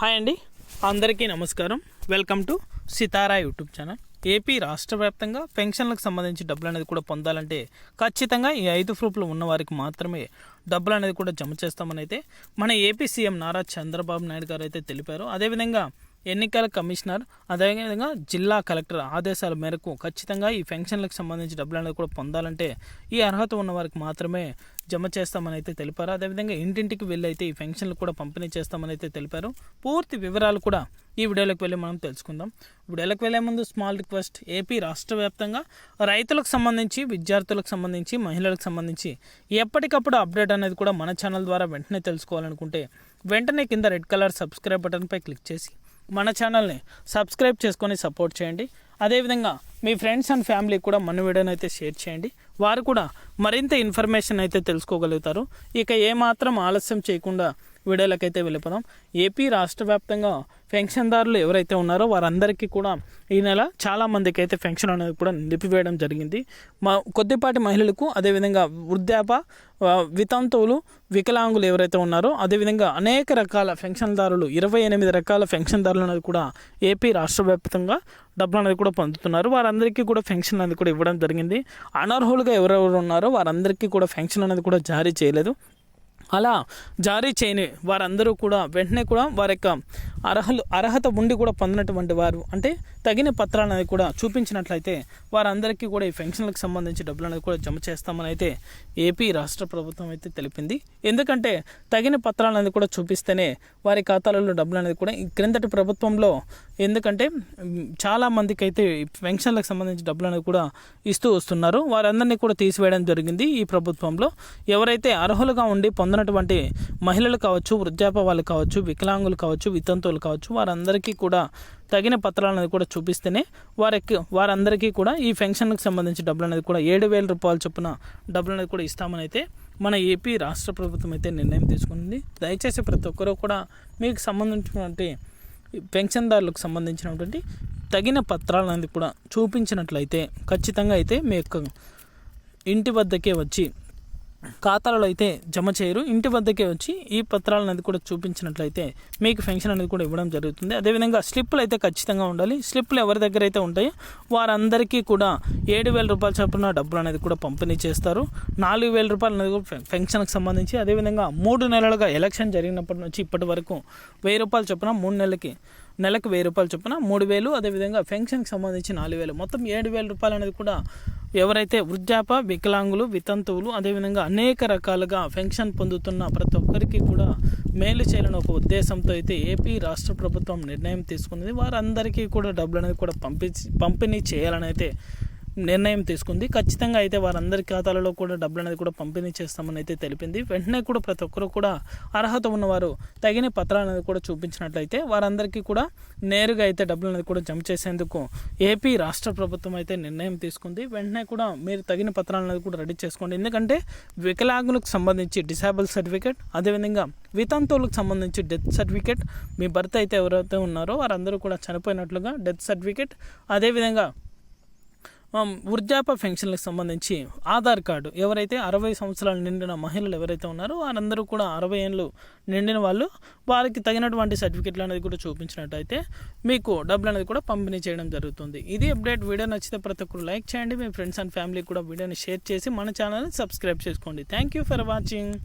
Hi అండి. అందరికీ నమస్కారం. Welcome to Sitara YouTube channel. AP రాష్ట్ర వ్యాప్తంగా పెన్షన్లకు సంబంధించి డబ్బులు అనేది కూడా పొందాలంటే ఖచ్చితంగా ఈ ఐదు ప్రూఫ్లు ఉన్న వారికి మాత్రమే డబ్బులు అనేది కూడా జమ చేస్తామని అయితే మన ఏపీ సీఎం నారా చంద్రబాబు నాయుడు గారు అయితే తెలిపారు. అదేవిధంగా ఎన్నికల కమిషనర్ అదేవిధంగా జిల్లా కలెక్టర్ ఆదేశాల మేరకు ఖచ్చితంగా ఈ పెన్షన్లకు సంబంధించి డబ్బులు అనేది కూడా పొందాలంటే ఈ అర్హత ఉన్న వారికి మాత్రమే జమ చేస్తామని అయితే తెలిపారు. అదేవిధంగా ఇంటింటికి వెళ్ళి అయితే ఈ పెన్షన్లు కూడా పంపిణీ చేస్తామని అయితే తెలిపారు. పూర్తి వివరాలు కూడా ఈ వీడియోలోకి వెళ్ళి మనం తెలుసుకుందాం. వీడియోలోకి వెళ్ళే ముందు స్మాల్ రిక్వెస్ట్ ఏపీ రాష్ట్ర వ్యాప్తంగా రైతులకు సంబంధించి విద్యార్థులకు సంబంధించి మహిళలకు సంబంధించి ఎప్పటికప్పుడు అప్డేట్ అనేది కూడా మన ఛానల్ ద్వారా వెంటనే తెలుసుకోవాలనుకుంటే వెంటనే కింద రెడ్ కలర్ సబ్స్క్రైబ్ బటన్పై క్లిక్ చేసి మన ఛానల్ని సబ్స్క్రైబ్ చేసుకొని సపోర్ట్ చేయండి. అదేవిధంగా మీ ఫ్రెండ్స్ అండ్ ఫ్యామిలీ కూడా మన వీడియోని అయితే షేర్ చేయండి. వారు కూడా మరింత ఇన్ఫర్మేషన్ అయితే తెలుసుకోగలుగుతారు. ఇక ఏమాత్రం ఆలస్యం చేయకుండా వీడియోలకైతే వెళ్ళిపోదాం. ఏపీ రాష్ట్ర వ్యాప్తంగా పెన్షన్దారులు ఎవరైతే ఉన్నారో వారందరికీ కూడా ఈ నెల చాలామందికి అయితే పెన్షన్ అనేది కూడా నిలిపివేయడం జరిగింది. మా కొద్దిపాటి మహిళలకు అదేవిధంగా వృద్ధాప వితంతువులు వికలాంగులు ఎవరైతే ఉన్నారో అదేవిధంగా అనేక రకాల పెన్షన్దారులు ఇరవై ఎనిమిది రకాల పెన్షన్దారులు అనేది కూడా ఏపీ రాష్ట్ర వ్యాప్తంగా డబ్బులు అనేది కూడా పొందుతున్నారు. వారందరికీ కూడా పెన్షన్ అనేది కూడా ఇవ్వడం జరిగింది. అనర్హులుగా ఎవరెవరు ఉన్నారో వారందరికీ కూడా పెన్షన్ అనేది కూడా జారీ చేయలేదు. అలా జారీ చేయని వారందరూ కూడా వెంటనే కూడా వారి యొక్క అర్హలు అర్హత ఉండి కూడా పొందినటువంటి వారు అంటే తగిన పత్రాలు అనేది కూడా చూపించినట్లయితే వారందరికీ కూడా ఈ పెన్షన్లకు సంబంధించి డబ్బులు అనేది కూడా జమ చేస్తామని అయితే ఏపీ రాష్ట్ర ప్రభుత్వం అయితే తెలిపింది. ఎందుకంటే తగిన పత్రాలు అనేది కూడా చూపిస్తేనే వారి ఖాతాలలో డబ్బులు అనేది కూడా ఈ క్రిందటి ప్రభుత్వంలో ఎందుకంటే చాలామందికి చాలా అయితే ఈ పెన్షన్లకు సంబంధించి డబ్బులు అనేది కూడా ఇస్తూ వస్తున్నారు. వారందరినీ కూడా తీసివేయడం జరిగింది ఈ ప్రభుత్వంలో. ఎవరైతే అర్హులుగా ఉండి పొంద పొందినటువంటి మహిళలు కావచ్చు వృద్ధాప వాళ్ళు కావచ్చు వికలాంగులు కావచ్చు వితంతువులు కావచ్చు వారందరికీ కూడా తగిన పత్రాలు అనేది కూడా చూపిస్తేనే వారికి వారందరికీ కూడా ఈ పెన్షన్కి సంబంధించి డబ్బులు అనేది కూడా ఏడు వేల రూపాయల చొప్పున డబ్బులు అనేది కూడా ఇస్తామని అయితే మన ఏపీ రాష్ట్ర ప్రభుత్వం అయితే నిర్ణయం తీసుకుంది. దయచేసి ప్రతి ఒక్కరూ కూడా మీకు సంబంధించినటువంటి పెన్షన్దారులకు సంబంధించినటువంటి తగిన పత్రాలు అనేది కూడా చూపించినట్లయితే ఖచ్చితంగా అయితే మీ యొక్క ఇంటి వద్దకే వచ్చి ఖాతాలలో అయితే జమ చేయరు. ఇంటి వద్దకే వచ్చి ఈ పత్రాలు అనేది కూడా చూపించినట్లయితే మీకు పెన్షన్ అనేది కూడా ఇవ్వడం జరుగుతుంది. అదేవిధంగా స్లిప్పులు అయితే ఖచ్చితంగా ఉండాలి. స్లిప్పులు ఎవరి దగ్గర అయితే ఉంటాయో వారందరికీ కూడా ఏడు వేల రూపాయల చొప్పున డబ్బులు అనేది కూడా పంపిణీ చేస్తారు. నాలుగు వేల రూపాయలు అనేది కూడా పెన్షన్కి సంబంధించి అదేవిధంగా మూడు నెలలుగా ఎలక్షన్ జరిగినప్పటి నుంచి ఇప్పటి వరకు వెయ్యి రూపాయలు చొప్పున మూడు నెలలకి నెలకు వెయ్యి రూపాయలు చొప్పున మూడు వేలు అదేవిధంగా పెన్షన్కి సంబంధించి నాలుగు వేలు. మొత్తం ఏడు వేల రూపాయలు అనేది కూడా ఎవరైతే వృద్ధాప వికలాంగులు వితంతువులు అదేవిధంగా అనేక రకాలుగా పెన్షన్ పొందుతున్న ప్రతి ఒక్కరికి కూడా మేలు చేయాలని ఒక ఉద్దేశంతో అయితే ఏపీ రాష్ట్ర ప్రభుత్వం నిర్ణయం తీసుకున్నది. వారందరికీ కూడా డబ్బులు అనేది కూడా పంపించి పంపిణీ చేయాలని అయితే నిర్ణయం తీసుకుంది. ఖచ్చితంగా అయితే వారందరి ఖాతాలలో కూడా డబ్బులు అనేది కూడా పంపిణీ చేస్తామని అయితే తెలిపింది. వెంటనే కూడా ప్రతి ఒక్కరు కూడా అర్హత ఉన్నవారు తగిన పత్రాలు అనేది కూడా చూపించినట్లయితే వారందరికీ కూడా నేరుగా అయితే డబ్బులు అనేది కూడా జమ చేసేందుకు ఏపీ రాష్ట్ర ప్రభుత్వం అయితే నిర్ణయం తీసుకుంది. వెంటనే కూడా మీరు తగిన పత్రాలు అనేది కూడా రెడీ చేసుకోండి. ఎందుకంటే వికలాంగులకు సంబంధించి డిసాబుల్ సర్టిఫికేట్ అదేవిధంగా వితంతువులకు సంబంధించి డెత్ సర్టిఫికేట్ మీ భర్త అయితే ఎవరైతే ఉన్నారో వారందరూ కూడా చనిపోయినట్లుగా డెత్ సర్టిఫికేట్ అదేవిధంగా వృద్ధాప్య పెన్షన్లకు సంబంధించి ఆధార్ కార్డు. ఎవరైతే అరవై సంవత్సరాలు నిండిన మహిళలు ఎవరైతే ఉన్నారో వారందరూ కూడా అరవై ఏళ్ళు నిండిన వాళ్ళు వారికి తగినటువంటి సర్టిఫికెట్లు అనేది కూడా చూపించినట్టయితే మీకు డబ్బులు అనేది కూడా పంపిణీ చేయడం జరుగుతుంది. ఇది అప్డేట్. వీడియో నచ్చితే ప్రతి ఒక్కరు లైక్ చేయండి. మీ ఫ్రెండ్స్ అండ్ ఫ్యామిలీ కూడా వీడియోని షేర్ చేసి మన ఛానల్ని సబ్స్క్రైబ్ చేసుకోండి. Thank you for watching.